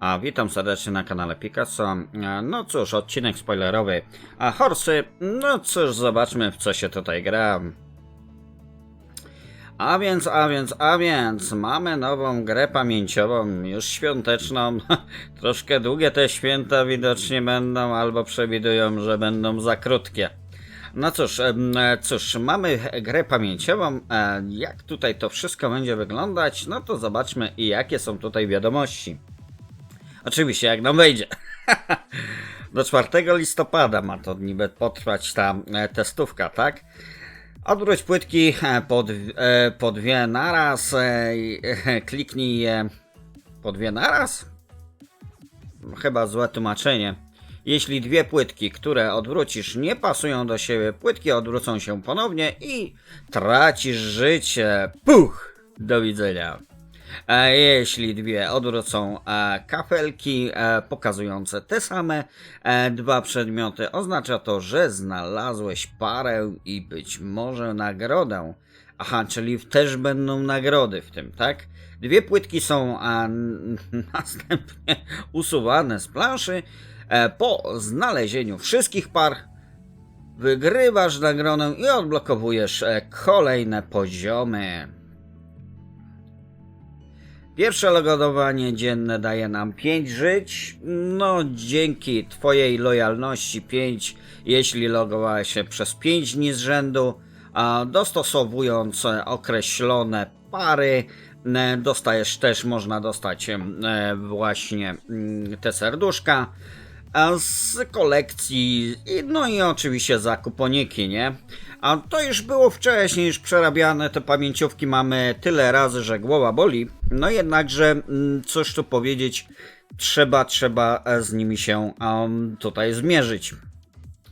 A witam serdecznie na kanale Picasso. E, No cóż, odcinek spoilerowy. A Horsy, no cóż, zobaczmy w co się tutaj gra. A więc, a więc, a więc, mamy nową grę pamięciową, już świąteczną. Troszkę długie te święta widocznie będą, albo przewidują, że będą za krótkie. No cóż, em, e, cóż, mamy grę pamięciową. E, Jak tutaj to wszystko będzie wyglądać, no to zobaczmy jakie są tutaj wiadomości. Oczywiście, jak nam wejdzie. Do 4 listopada ma to niby potrwać ta e, testówka, tak? Odwróć płytki e, po, dw- e, po dwie naraz, kliknij je po dwie naraz? Chyba złe tłumaczenie. Jeśli dwie płytki, które odwrócisz, nie pasują do siebie, płytki odwrócą się ponownie i tracisz życie. Puch! Do widzenia. E, Jeśli dwie odwrócą e, kafelki e, pokazujące te same dwa przedmioty, oznacza to, że znalazłeś parę i być może nagrodę. Aha, czyli też będą nagrody w tym, tak? Dwie płytki są następnie usuwane z planszy. Po znalezieniu wszystkich par wygrywasz nagrodę i odblokowujesz kolejne poziomy. Pierwsze logodowanie dzienne daje nam 5 żyć. No, dzięki Twojej lojalności 5, jeśli logowałeś się przez 5 dni z rzędu, a dostosowując określone pary, dostajesz też, można dostać e, właśnie mm, te serduszka z kolekcji, no i oczywiście za kuponiki, nie? A to już było wcześniej, już przerabiane, te pamięciówki mamy tyle razy, że głowa boli. No jednakże, mm, cóż tu powiedzieć, trzeba, trzeba z nimi się em, tutaj zmierzyć.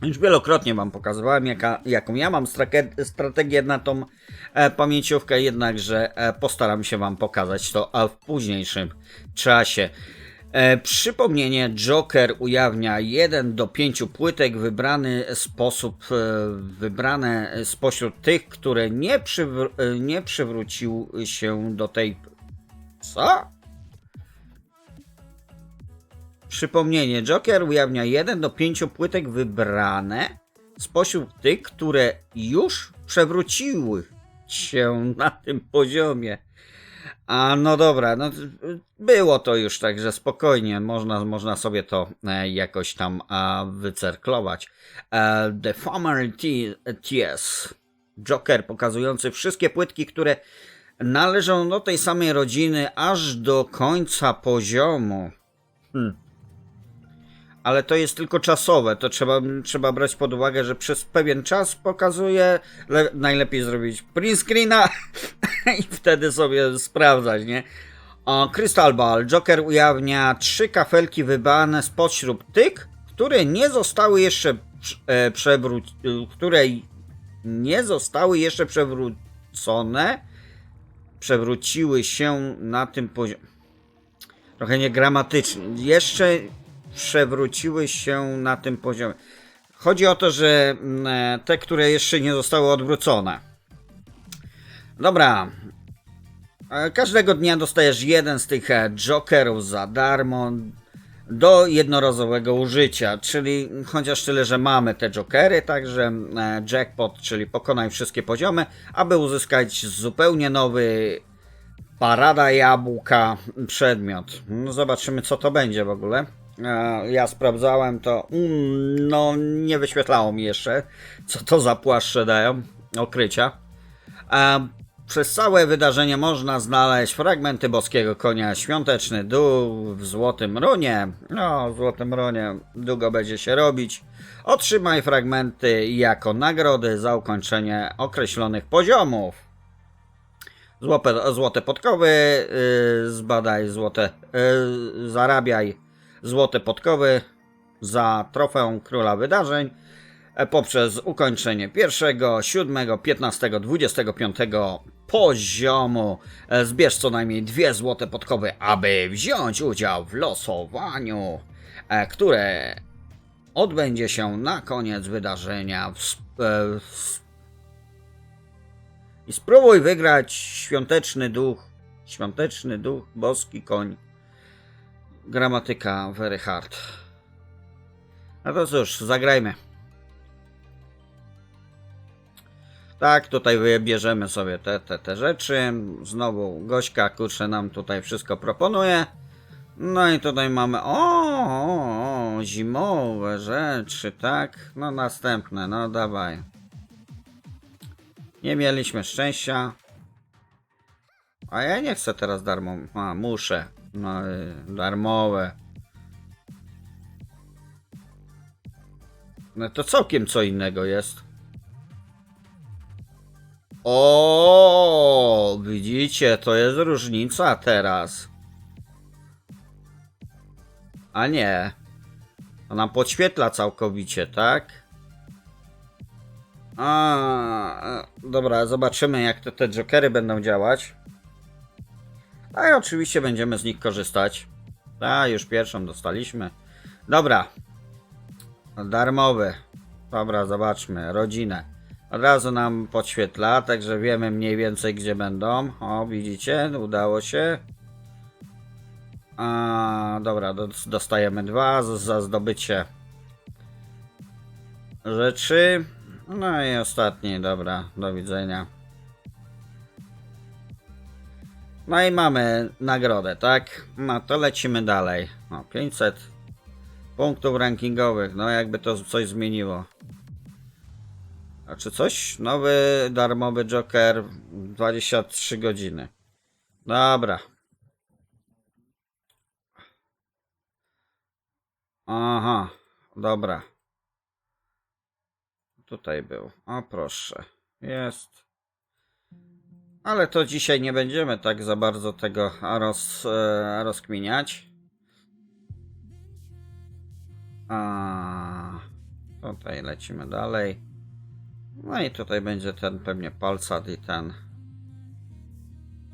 Już wielokrotnie Wam pokazywałem, jaka, jaką ja mam strategię na tą e, pamięciówkę, jednakże e, postaram się Wam pokazać to w późniejszym czasie. E, przypomnienie, Joker ujawnia 1 do 5 płytek wybrany sposób, e, wybrane spośród tych, które nie, przywr- e, nie przywróciły się do tej... Co? Przypomnienie, Joker ujawnia 1 do 5 płytek wybrane spośród tych, które już przewróciły się na tym poziomie. A no dobra, no było to już, także spokojnie, można, można sobie to e, jakoś tam wycerklować. E, The T- TS Joker pokazujący wszystkie płytki, które należą do tej samej rodziny aż do końca poziomu. Hmm. Ale to jest tylko czasowe, to trzeba, trzeba brać pod uwagę, że przez pewien czas pokazuje, le, najlepiej zrobić print screena i wtedy sobie sprawdzać, nie? O, Crystal Ball. Joker ujawnia trzy kafelki wybrane spośród tych, które nie zostały jeszcze e, przewró... które nie zostały jeszcze przewrócone, przewróciły się na tym poziomie. Trochę niegramatycznie. Jeszcze przewróciły się na tym poziomie. Chodzi o to, że mm, e, te, które jeszcze nie zostały odwrócone. Dobra. E, Każdego dnia dostajesz jeden z tych e, jokerów za darmo do jednorazowego użycia, czyli chociaż tyle, że mamy te jokery, także e, jackpot, czyli pokonaj wszystkie poziomy, aby uzyskać zupełnie nowy parada jabłka przedmiot. No zobaczymy co to będzie w ogóle. Ja sprawdzałem to, mm, no nie wyświetlało mi jeszcze, co to za płaszcze dają, okrycia. Przez całe wydarzenie można znaleźć fragmenty boskiego konia, świąteczny w złotym runie. No, w złotym runie długo będzie się robić. Otrzymaj fragmenty jako nagrody za ukończenie określonych poziomów. Złote, złote podkowy, yy, zbadaj złote, yy, zarabiaj złote podkowy za trofeum króla wydarzeń e, poprzez ukończenie pierwszego, siódmego, piętnastego, dwudziestego piątego poziomu. E, Zbierz co najmniej dwie złote podkowy, aby wziąć udział w losowaniu, e, które odbędzie się na koniec wydarzenia. E, I spróbuj wygrać świąteczny duch, świąteczny duch, boski koń. gramatyka very hard. No to cóż, zagrajmy. Tak, tutaj wybierzemy sobie te, te, te rzeczy. Znowu Gośka, kurczę, nam tutaj wszystko proponuje. No i tutaj mamy, o, o, o, zimowe rzeczy, tak? No następne, no dawaj. Nie mieliśmy szczęścia. A ja nie chcę teraz darmo, a muszę. No, y, darmowe. No to całkiem co innego jest. O, widzicie, to jest różnica teraz. A nie. To nam podświetla całkowicie, tak? A, dobra, zobaczymy jak te, te jokery będą działać. A i oczywiście będziemy z nich korzystać. A, już pierwszą dostaliśmy. Dobra. Darmowy. Dobra, zobaczmy. Rodzinę. Od razu nam podświetla, także wiemy mniej więcej gdzie będą. O, widzicie? Udało się. A, dobra, do, dostajemy dwa za zdobycie rzeczy. No i ostatni, dobra, do widzenia. No i mamy nagrodę, tak? No to lecimy dalej. No, 500 punktów rankingowych, no jakby to coś zmieniło. A czy coś? Nowy darmowy Joker 23 godziny. Dobra. Aha, dobra. Tutaj był. O proszę. Jest. Ale to dzisiaj nie będziemy tak za bardzo tego roz, e, rozkminiać. A tutaj lecimy dalej. No i tutaj będzie ten pewnie palcat i ten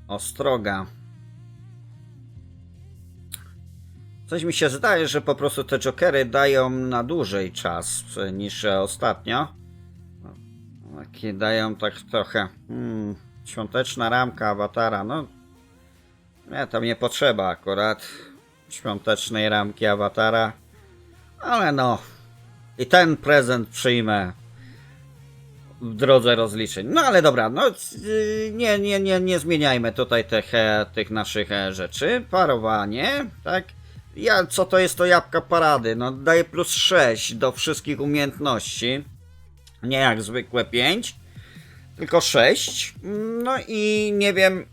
ostroga. Coś mi się zdaje, że po prostu te jokery dają na dłużej czas niż ostatnio. Takie dają tak trochę. Hmm, świąteczna ramka awatara. No, nie, tam nie potrzeba akurat świątecznej ramki awatara. Ale no, i ten prezent przyjmę w drodze rozliczeń. No ale dobra, no yy, nie, nie, nie, nie zmieniajmy tutaj tych, e, tych naszych e, rzeczy. Parowanie, tak? Ja, co to jest to jabłka parady? No daję plus 6 do wszystkich umiejętności. Nie jak zwykłe 5, tylko 6. No i nie wiem,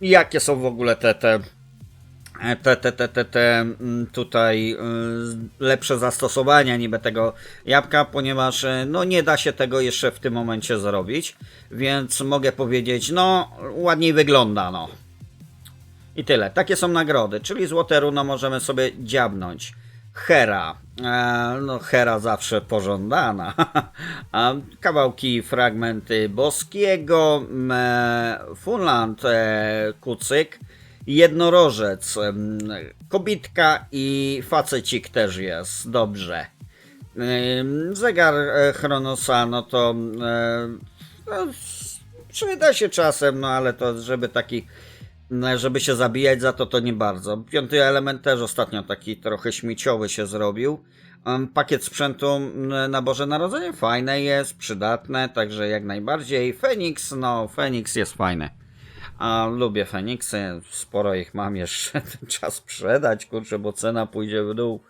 jakie są w ogóle te, te, te, te, te, te, te mm, tutaj y, lepsze zastosowania niby tego jabłka, ponieważ y, no nie da się tego jeszcze w tym momencie zrobić, więc mogę powiedzieć, no ładniej wygląda, no. I tyle. Takie są nagrody, czyli złote runo możemy sobie dziabnąć. Hera. E, no, Hera zawsze pożądana. Kawałki, fragmenty Boskiego, e, Funland, e, Kucyk, Jednorożec, Kobitka i Facecik też jest. Dobrze. Zegar e, Chronosa, no to e, no, przyda się czasem, no ale to żeby taki no, żeby się zabijać za to, to nie bardzo. Piąty element też ostatnio taki trochę śmieciowy się zrobił. Pakiet sprzętu na Boże Narodzenie fajne jest, przydatne, także jak najbardziej. Fenix, no Fenix jest fajny. A lubię Feniksy, sporo ich mam jeszcze, czas sprzedać, kurczę, bo cena pójdzie w dół.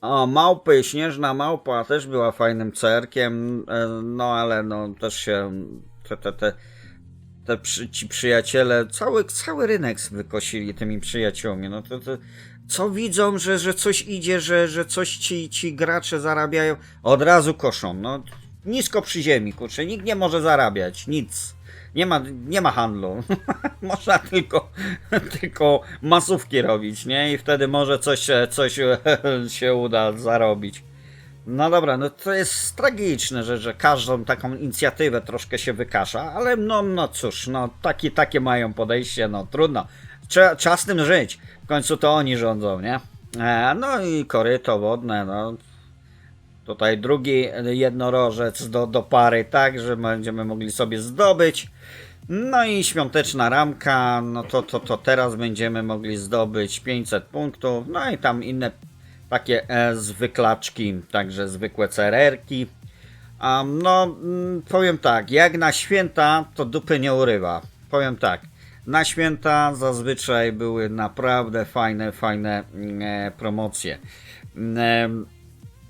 O, małpy, śnieżna małpa też była fajnym cerkiem, e, no ale no też się te, te, te, te przy, ci przyjaciele, cały, cały rynek wykosili tymi przyjaciółmi. No to, to co widzą, że, że coś idzie, że, że coś ci, ci gracze zarabiają, od razu koszą. No, nisko przy ziemi, kurczę, nikt nie może zarabiać, nic. Nie ma, nie ma handlu. Można tylko, tylko masówki robić, nie? I wtedy może coś, coś się uda zarobić. No dobra, no to jest tragiczne, że, że każdą taką inicjatywę troszkę się wykasza, ale no, no cóż, no taki, takie mają podejście, no trudno. Trzeba, tym żyć. W końcu to oni rządzą, nie? E, no i koryto wodne, no. Tutaj drugi jednorożec do, do pary, tak, że będziemy mogli sobie zdobyć. No i świąteczna ramka, no to, to, to teraz będziemy mogli zdobyć 500 punktów, no i tam inne takie e, zwyklaczki, także zwykłe CRR-ki. Um, no, mm, powiem tak, jak na święta, to dupy nie urywa. Powiem tak, na święta zazwyczaj były naprawdę fajne, fajne mm, e, promocje. E,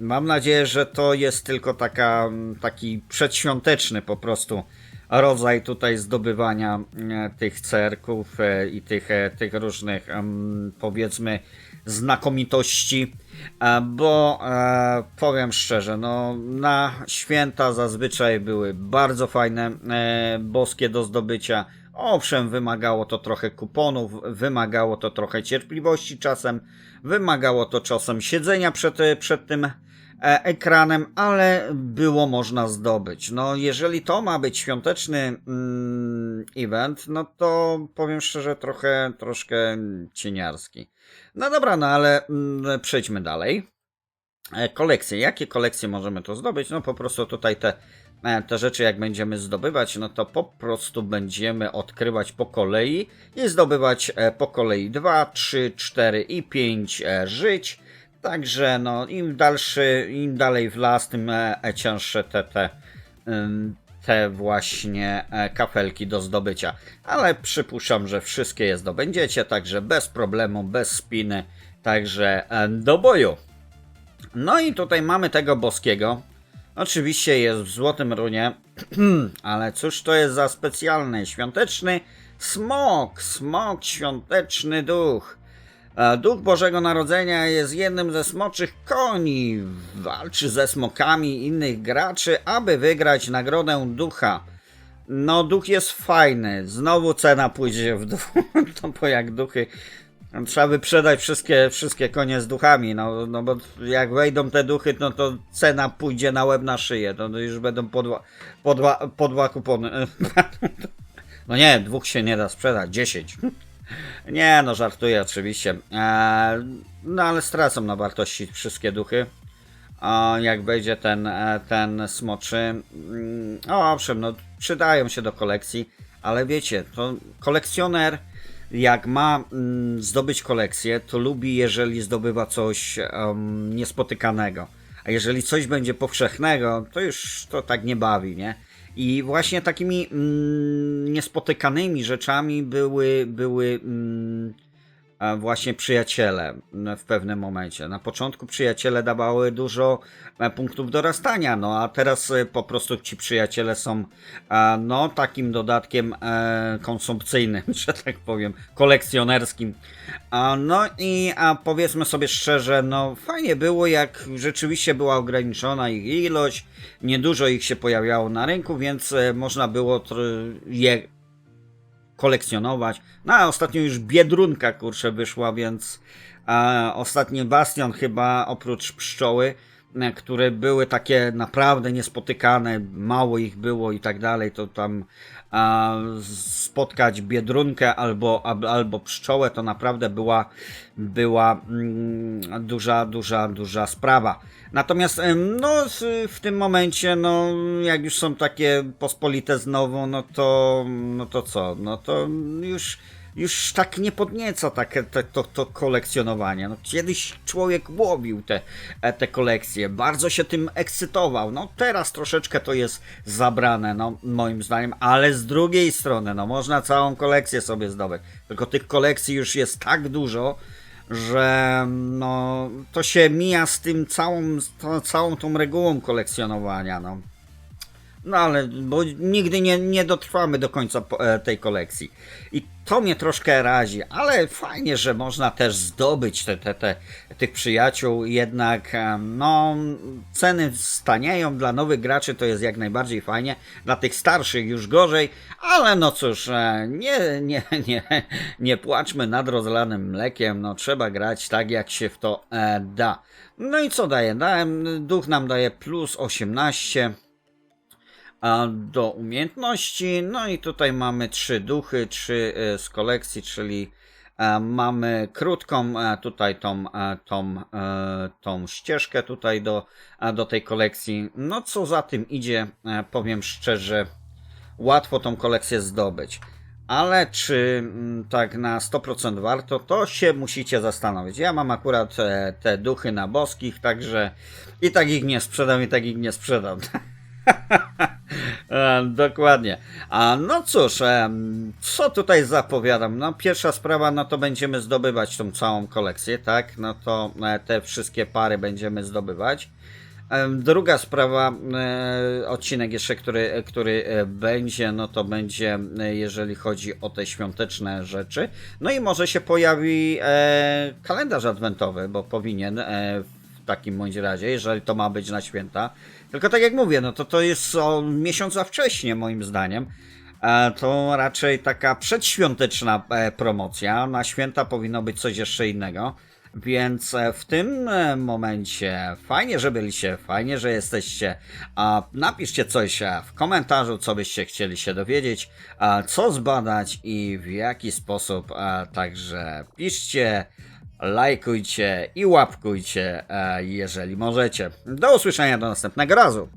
Mam nadzieję, że to jest tylko taka, mm, taki przedświąteczny po prostu rodzaj tutaj zdobywania e, tych cerków e, i tych, e, tych różnych em, powiedzmy znakomitości, e, bo powiem szczerze, no na święta zazwyczaj były bardzo fajne, boskie do zdobycia. Owszem, wymagało to trochę kuponów, wymagało to trochę cierpliwości czasem, wymagało to czasem siedzenia przed, przed tym ekranem, ale było można zdobyć. No, jeżeli to ma być świąteczny mm, event, no to powiem szczerze, trochę, troszkę cieniarski. No dobra, no ale mm, przejdźmy dalej. E, Kolekcje. Jakie kolekcje możemy tu zdobyć? No po prostu tutaj te, e, te rzeczy jak będziemy zdobywać, no to po prostu będziemy odkrywać po kolei i zdobywać e, po kolei 2, 3, 4 i 5 e, żyć. Także no im dalszy, im dalej w las, tym e, e, cięższe te, te, te właśnie e, kafelki do zdobycia. Ale przypuszczam, że wszystkie je zdobędziecie, także bez problemu, bez spiny. Także e, do boju. No i tutaj mamy tego boskiego. Oczywiście jest w złotym runie, ale cóż to jest za specjalny, świąteczny smok, smok, świąteczny duch. Duch Bożego Narodzenia jest jednym ze smoczych koni. Walczy ze smokami innych graczy, aby wygrać nagrodę ducha. No, duch jest fajny. Znowu cena pójdzie w dół. No bo jak duchy. Trzeba wyprzedać wszystkie, wszystkie konie z duchami. No, no bo jak wejdą te duchy, no to cena pójdzie na łeb na szyję. To już będą podła, podła, podła kupony. No nie, dwóch się nie da sprzedać. Dziesięć. Nie, no żartuję oczywiście. Eee, no ale stracą na wartości wszystkie duchy. O, jak będzie ten, e, ten smoczy. Mm, O, owszem, no przydają się do kolekcji, ale wiecie, to kolekcjoner jak ma mm, zdobyć kolekcję, to lubi, jeżeli zdobywa coś em, niespotykanego. A jeżeli coś będzie powszechnego, to już to tak nie bawi, nie? I właśnie takimi mm, niespotykanymi rzeczami były, były mm, właśnie przyjaciele w pewnym momencie. Na początku przyjaciele dawały dużo e, punktów dorastania, no a teraz e, po prostu ci przyjaciele są e, no takim dodatkiem e, konsumpcyjnym, że tak powiem, kolekcjonerskim. No i powiedzmy sobie szczerze, no fajnie było jak rzeczywiście była ograniczona ich ilość, niedużo ich się pojawiało na rynku, więc e, można było je kolekcjonować. No a ostatnio już Biedrunka kurczę wyszła, więc e, ostatni Bastion chyba oprócz pszczoły, które były takie naprawdę niespotykane, mało ich było i tak dalej, to tam e, spotkać Biedrunkę albo, albo pszczołę to naprawdę była, była mm, duża, duża, duża sprawa. Natomiast no, w tym momencie, no, jak już są takie pospolite znowu, no to, no to co? No to już, już tak nie podnieca takie te, to, to kolekcjonowanie. No, kiedyś człowiek łowił te, e, te kolekcje, bardzo się tym ekscytował. No teraz troszeczkę to jest zabrane, no moim zdaniem, ale z drugiej strony, no można całą kolekcję sobie zdobyć. Tylko tych kolekcji już jest tak dużo, że no, to się mija z tym całą, tą, całą tą regułą kolekcjonowania. No. No ale, bo nigdy nie, nie dotrwamy do końca e, tej kolekcji. I to mnie troszkę razi, ale fajnie, że można też zdobyć te, te, te, tych przyjaciół. Jednak, e, no, ceny stanieją dla nowych graczy, to jest jak najbardziej fajnie. Dla tych starszych już gorzej, ale no cóż, e, nie, nie, nie, nie płaczmy nad rozlanym mlekiem. No, trzeba grać tak, jak się w to da. No i co daje? Dałem, duch nam daje plus 18 a do umiejętności. No i tutaj mamy trzy duchy, trzy e, z kolekcji, czyli e, mamy krótką e, tutaj tą, tą, tą ścieżkę tutaj do, do tej kolekcji. No co za tym idzie, powiem szczerze, łatwo tą kolekcję zdobyć. Ale czy mm, tak na 100% warto, to się musicie zastanowić. Ja mam akurat e, te duchy na boskich, także i tak ich nie sprzedam, i tak ich nie sprzedam. Dokładnie. A no cóż, co tutaj zapowiadam? No pierwsza sprawa, no to będziemy zdobywać tą całą kolekcję, tak? No to e, te wszystkie pary będziemy zdobywać. Druga sprawa, e, odcinek jeszcze, który, który e, będzie, no to będzie, jeżeli chodzi o te świąteczne rzeczy. No i może się pojawi kalendarz adwentowy, bo powinien w takim bądź razie, jeżeli to ma być na święta. Tylko tak jak mówię, no to to jest o miesiąc za wcześnie moim zdaniem. E, To raczej taka przedświąteczna e, promocja. Na święta powinno być coś jeszcze innego. Więc e, w tym momencie fajnie, że byliście, fajnie, że jesteście. Napiszcie coś w komentarzu, co byście chcieli się dowiedzieć, co zbadać i w jaki sposób. Także piszcie, lajkujcie i łapkujcie, e, jeżeli możecie. Do usłyszenia do następnego razu.